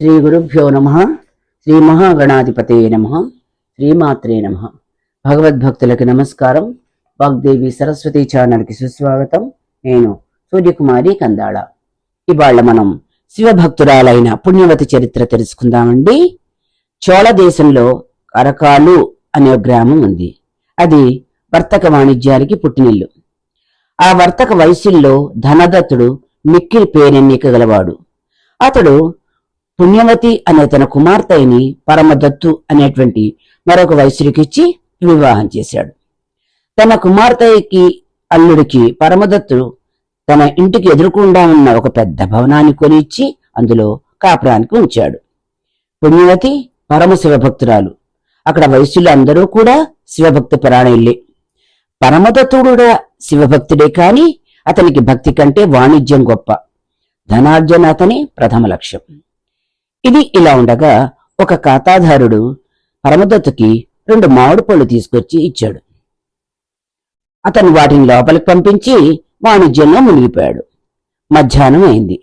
శ్రీ గురుభ్యో నమ శ్రీ మహాగణాధిపతే నమ శ్రీమాత్రే నమ. భగవద్భక్తులకు నమస్కారం. వాగ్దేవి సరస్వతి ఛానల్కి సుస్వాగతం. నేను సూర్యకుమారి కందాళ. ఇవాళ మనం శివభక్తురాలైన పుణ్యవతి చరిత్ర తెలుసుకుందామండి. చోళ దేశంలో అరకాలు అనే గ్రామం ఉంది. అది వర్తక వాణిజ్యానికి పుట్టినిల్లు. ఆ వర్తక వయసుల్లో ధనదత్తుడు మిక్కిలి పేరెన్నిక గలవాడు. అతడు పుణ్యవతి అనే తన కుమార్తెని పరమదత్తు అనేటువంటి మరొక వైశ్యుడికిచ్చి వివాహం చేశాడు. తన కుమార్తెకి అల్లుడికి పరమదత్తు తన ఇంటికి ఎదురుకుండా ఉన్న ఒక పెద్ద భవనాన్ని కొనిచ్చి అందులో కాపురానికి ఉంచాడు. పుణ్యవతి పరమ శివభక్తురాలు. అక్కడ వయస్సులు అందరూ కూడా శివభక్తి పరాయణులే. పరమదత్తుడు శివభక్తుడే కాని అతనికి భక్తి కంటే వాణిజ్యం గొప్ప. ధనార్జన అతని ప్రథమ లక్ష్యం. ఇది ఇలా ఉండగా ఒక ఖాతాదారుడు పరమదత్తుకి రెండు మామిడి పళ్ళు తీసుకొచ్చి ఇచ్చాడు. అతను వాటిని లోపలికి పంపించి వాణిజ్యంలో మునిగిపోయాడు. మధ్యాహ్నం అయింది.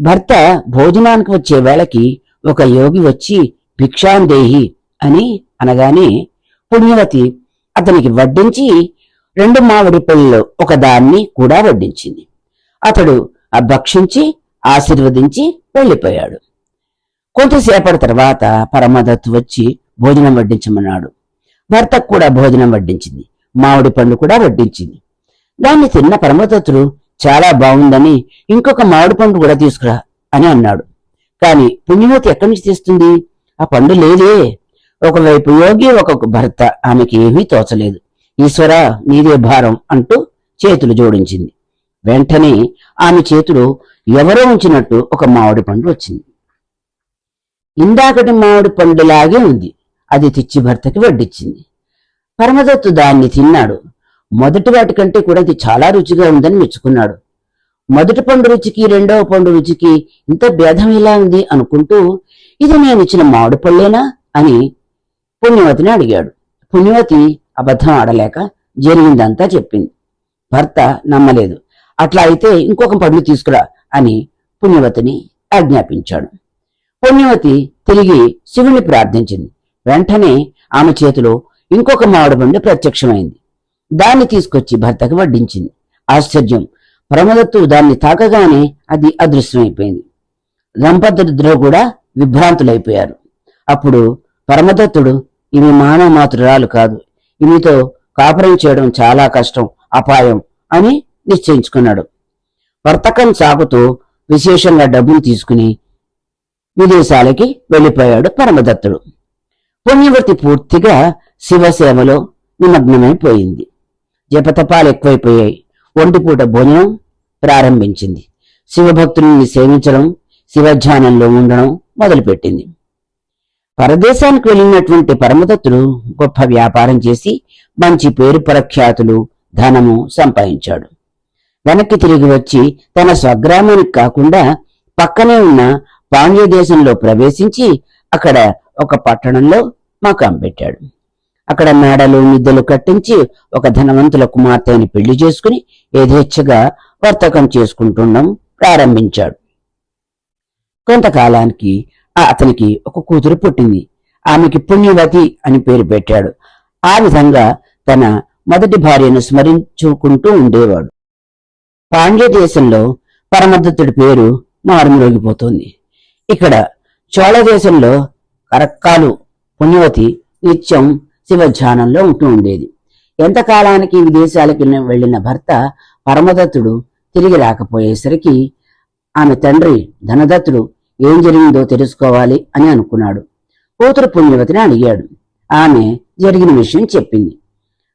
భర్త భోజనానికి వచ్చే వేళకి ఒక యోగి వచ్చి భిక్షాందేహి అని అనగానే పుణ్యవతి అతనికి వడ్డించి రెండు మామిడి పళ్ళలో ఒక దాన్ని కూడా వడ్డించింది. అతడు ఆ భక్షించి ఆశీర్వదించి వెళ్ళిపోయాడు. కొంతసేపటి తర్వాత పరమదత్తు వచ్చి భోజనం వడ్డించమన్నాడు. భర్తకు కూడా భోజనం వడ్డించింది. మామిడి పండు కూడా వడ్డించింది. దాన్ని తిన్న పరమదత్తుడు చాలా బాగుందని ఇంకొక మామిడి పండు కూడా తీసుకురా అని అన్నాడు. కాని పుణ్యమూర్తి ఎక్కడి నుంచి తెస్తుంది? ఆ పండు లేదే. ఒకవైపు యోగి ఒక భర్త. ఆమెకి ఏమీ తోచలేదు. ఈశ్వర నీదే భారం అంటూ చేతులు జోడించింది. వెంటనే ఆమె చేతిలో ఎవరో ఉంచినట్టు ఒక మామిడి పండు వచ్చింది. ఇందాకటి మామిడి పండులాగే ఉంది. అది తెచ్చి భర్తకి వడ్డించింది పరమదత్తు దాన్ని తిన్నాడు. మొదటి వాటి కంటే కూడా ఇది చాలా రుచిగా ఉందని మెచ్చుకున్నాడు. మొదటి పండు రుచికి రెండవ పండు రుచికి ఇంత భేదం ఇలా ఉంది అనుకుంటూ ఇది నేను ఇచ్చిన మామిడి పళ్ళేనా అని పుణ్యవతిని అడిగాడు. పుణ్యవతి అబద్ధం ఆడలేక జరిగిందంతా చెప్పింది. భర్త నమ్మలేదు. అట్లా అయితే ఇంకొక పండు తీసుకురా అని పుణ్యవతిని ఆజ్ఞాపించాడు. పుణ్యవతి తిరిగి శివుని ప్రార్థించింది. వెంటనే ఆమె చేతిలో ఇంకొక మామిడి పండు ప్రత్యక్షమైంది. దాన్ని తీసుకొచ్చి భర్తకు వడ్డించింది. ఆశ్చర్యం! ప్రమదత్తు దాన్ని తాకగానే అది అదృశ్యమైపోయింది. దంపతులిద్దరూ కూడా విభ్రాంతులైపోయారు. అప్పుడు పరమదత్తుడు ఇవి మానవ మాతృరాలు కాదు. ఈమెతో కాపురం చేయడం చాలా కష్టం అపాయం అని నిశ్చయించుకున్నాడు. వర్తకం సాగుతూ విశేషంగా డబ్బులు తీసుకుని విదేశాలకి వెళ్ళిపోయాడు పరమదత్తుడు. పుణ్యవతి పూర్తిగా శివసేవలో నిమగ్నమైపోయింది. జపతపాలు ఎక్కువైపోయాయి. ఒంటిపూట భోజనం ప్రారంభించింది. శివభక్తుల్ని సేవించడం శివధ్యానంలో ఉండడం మొదలుపెట్టింది. పరదేశానికి వెళ్ళినటువంటి పరమదత్తుడు గొప్ప వ్యాపారం చేసి మంచి పేరు ప్రఖ్యాతులు ధనము సంపాదించాడు. వెనక్కి తిరిగి వచ్చి తన స్వగ్రామానికి కాకుండా పక్కనే ఉన్న పాండ్యదేశంలో ప్రవేశించి అక్కడ ఒక పట్టణంలో మకాం పెట్టాడు. అక్కడ మేడలు మిద్దెలు కట్టించి ఒక ధనవంతుల కుమార్తెని పెళ్ళి చేసుకుని యథేచ్ఛగా వర్తకం చేసుకుంటుండడం ప్రారంభించాడు. కొంతకాలానికి అతనికి ఒక కూతురు పుట్టింది. ఆమెకి పుణ్యవతి అని పేరు పెట్టాడు. ఆ విధంగా తన మొదటి భార్యను స్మరించుకుంటూ ఉండేవాడు. పాండ్య దేశంలో పరమదత్తుడి పేరు మారుమ్రోగిపోతుంది. ఇక్కడ చోళ దేశంలో కరక్కాలు పుణ్యవతి నిత్యం శివధ్యానంలో ఉంటూ ఉండేది. ఎంతకాలానికి విదేశాలకు వెళ్ళిన భర్త పరమదత్తుడు తిరిగి రాకపోయేసరికి ఆమె తండ్రి ధనదత్తుడు ఏం జరిగిందో తెలుసుకోవాలి అని అనుకున్నాడు. కూతురు పుణ్యవతిని అడిగాడు. ఆమె జరిగిన విషయం చెప్పింది.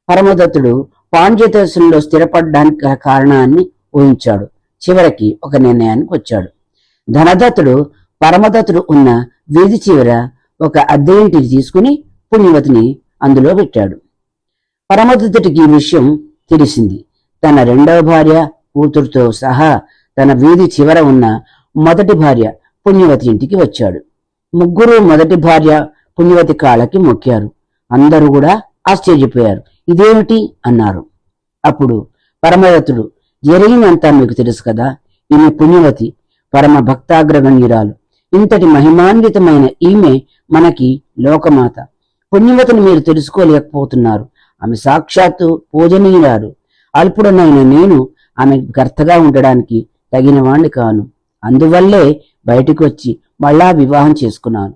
పరమదత్తుడు పాండ్యదేశంలో స్థిరపడడానికి కారణాన్ని ఊహించాడు. చివరికి ఒక నిర్ణయానికి వచ్చాడు. ధనదత్తుడు పరమదత్తుడు ఉన్న వీధి చివర ఒక అద్దె ఇంటిని తీసుకుని పుణ్యవతిని అందులో పెట్టాడు. పరమదత్తుడికి ఈ విషయం తెలిసింది. తన రెండవ భార్య కూతురుతో సహా తన వీధి చివర ఉన్న మొదటి భార్య పుణ్యవతి ఇంటికి వచ్చాడు. ముగ్గురు మొదటి భార్య పుణ్యవతి కాళ్ళకి మొక్కారు. అందరూ కూడా ఆశ్చర్యపోయారు. ఇదేమిటి? అన్నారు. అప్పుడు పరమదత్తుడు జరిగినంతా మీకు తెలుసు కదా? ఈమె పుణ్యవతి పరమ భక్తాగ్రగణ్యురాలు ఇంతటి మహిమాన్వితమైన ఈమె మనకి లోకమాత. పుణ్యవతిని మీరు తెలుసుకోలేకపోతున్నారు. ఆమె సాక్షాత్తు పూజనీయురాలు. అల్పుడనైన నేను ఆమె భర్తగా ఉండడానికి తగిన వాణ్ణి కాను. అందువల్లే బయటికి వచ్చి మళ్ళా వివాహం చేసుకున్నాను.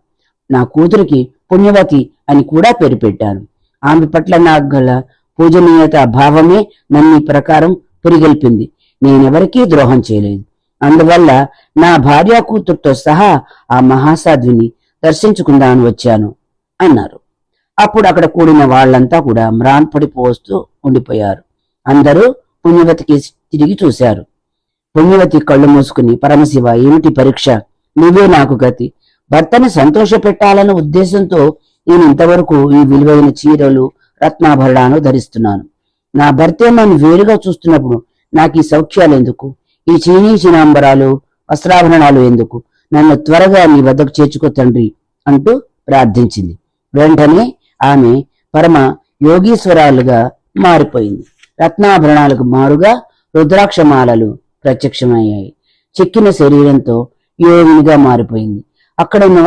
నా కూతురికి పుణ్యవతి అని కూడా పేరు పెట్టాను. ఆమె పట్ల నాకు గల పూజనీయత భావమే నన్ను ఈ ప్రకారం పురిగల్పింది. నేనెవరికీ ద్రోహం చేయలేదు. అందువల్ల నా భార్య కూతురుతో సహా ఆ మహాసాధ్విని దర్శించుకుందామని వచ్చాను అన్నారు. అప్పుడు అక్కడ కూడిన వాళ్ళంతా కూడా మ్రాన్ పడిపోస్తూ ఉండిపోయారు. అందరూ పుణ్యవతికి తిరిగి చూశారు. పుణ్యవతి కళ్ళు మూసుకుని పరమశివ ఏమిటి పరీక్ష? నువ్వే నాకు గతి. భర్తని సంతోష పెట్టాలన్న ఉద్దేశంతో నేను ఇంతవరకు ఈ విలువైన చీరలు రత్నాభరణాలు ధరిస్తున్నాను. నా భర్తే నన్ను వేరుగా చూస్తున్నప్పుడు నాకు ఈ సౌఖ్యాలు ఎందుకు? ఈ చీనీ చినాంబరాలు వస్త్రాభరణాలు ఎందుకు? నన్ను త్వరగా నీ వద్దకు చేర్చుకో తండ్రి అంటూ ప్రార్థించింది. వెంటనే ఆమె పరమ యోగీశ్వరాలుగా మారిపోయింది. రత్నాభరణాలకు మారుగా రుద్రాక్షమాలలు ప్రత్యక్షమయ్యాయి. చెక్కిన శరీరంతో యోగినిగా మారిపోయింది. అక్కడ ఉన్న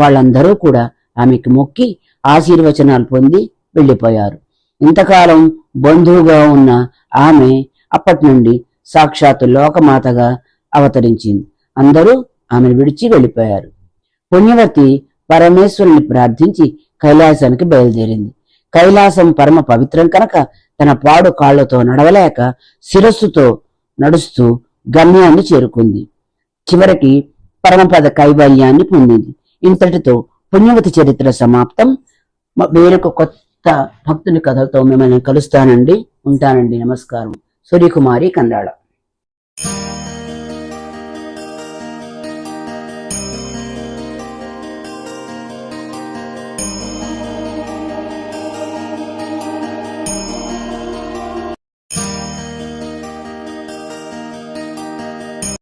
వాళ్ళందరూ కూడా ఆమెకు మొక్కి ఆశీర్వచనాలు పొంది వెళ్ళిపోయారు. ఇంతకాలం బంధువుగా ఉన్న ఆమె అప్పటి నుండి సాక్షాత్తు లోకమాతగా అవతరించింది. అందరూ ఆమెను విడిచి వెళ్ళిపోయారు. పుణ్యవతి పరమేశ్వరుని ప్రార్థించి కైలాసానికి బయలుదేరింది. కైలాసం పరమ పవిత్రం కనుక తన పాడు కాళ్ళతో నడవలేక శిరస్సుతో నడుస్తూ గమ్యాన్ని చేరుకుంది. చివరికి పరమపద కైవల్యాన్ని పొందింది. ఇంతటితో పుణ్యవతి చరిత్ర సమాప్తం. వేరొక కొత్త భక్తుని కథలతో మిమ్మల్ని కలుస్తానండి. ఉంటానండి. నమస్కారం. సూర్యకుమారి కందాళ